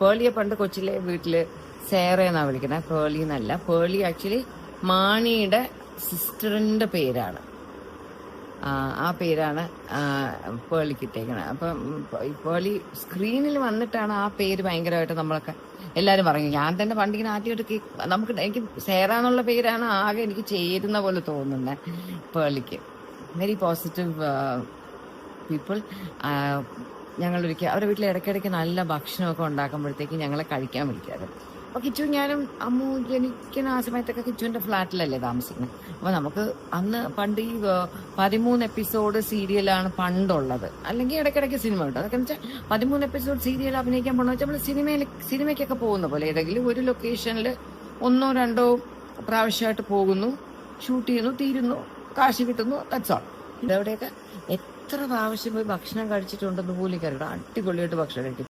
പേളിയെ പണ്ട് കൊച്ചിലെ വീട്ടിൽ സേറ എന്നാ വിളിക്കുന്നത് പേളി എന്നല്ല. പേളി ആക്ച്വലി മാണിയുടെ സിസ്റ്ററിന്റെ പേരാണ്. ആ, പേരാണ് പേളിക്ക് ഇട്ടേക്കുന്നത് അപ്പം പേളി സ്ക്രീനിൽ വന്നിട്ടാണ് ആ പേര് ഭയങ്കരമായിട്ട് നമ്മളൊക്കെ എല്ലാരും പറഞ്ഞു ഞാൻ തന്നെ പണ്ടിങ്ങനെ ആദ്യമായിട്ട് നമുക്ക് എനിക്ക് സേറ എന്നുള്ള പേരാണ് ആകെ എനിക്ക് ചേരുന്ന പോലെ തോന്നുന്നത് പേളിക്ക് വെരി പോസിറ്റീവ് പീപ്പിൾ ഞങ്ങളൊരിക്കൽ അവരുടെ വീട്ടിൽ ഇടയ്ക്കിടയ്ക്ക് നല്ല ഭക്ഷണമൊക്കെ ഉണ്ടാക്കുമ്പോഴത്തേക്ക് ഞങ്ങളെ കഴിക്കാൻ വിളിക്കാറ്. അപ്പോൾ കിച്ചു ഞാനും അമ്മു ജനിക്കുന്ന ആ സമയത്തൊക്കെ കിച്ചുവിന്റെ ഫ്ലാറ്റിലല്ലേ താമസിക്കുന്നത് അപ്പോൾ നമുക്ക് അന്ന് പണ്ട് ഈ പതിമൂന്ന് എപ്പിസോഡ് സീരിയലാണ് പണ്ടുള്ളത്. അല്ലെങ്കിൽ ഇടയ്ക്കിടയ്ക്ക് സിനിമ ഉണ്ട്. അതൊക്കെ വെച്ചാൽ പതിമൂന്ന് എപ്പിസോഡ് സീരിയൽ അഭിനയിക്കാൻ പോകണമെന്ന് വെച്ചാൽ നമ്മൾ സിനിമയിൽ സിനിമയ്ക്കൊക്കെ പോകുന്ന പോലെ ഏതെങ്കിലും ഒരു ലൊക്കേഷനിൽ ഒന്നോ രണ്ടോ പ്രാവശ്യമായിട്ട് പോകുന്നു ഷൂട്ട് ചെയ്യുന്നു തീരുന്നു കാശ് കിട്ടുന്നു ദറ്റ്സ് ഓൾ ഇതവിടെയൊക്കെ എത്ര പ്രാവശ്യം പോയി ഭക്ഷണം കഴിച്ചിട്ടുണ്ടെന്ന് പോലും കരുതാം അടിപൊളിയായിട്ട് ഭക്ഷണം കഴിക്കും.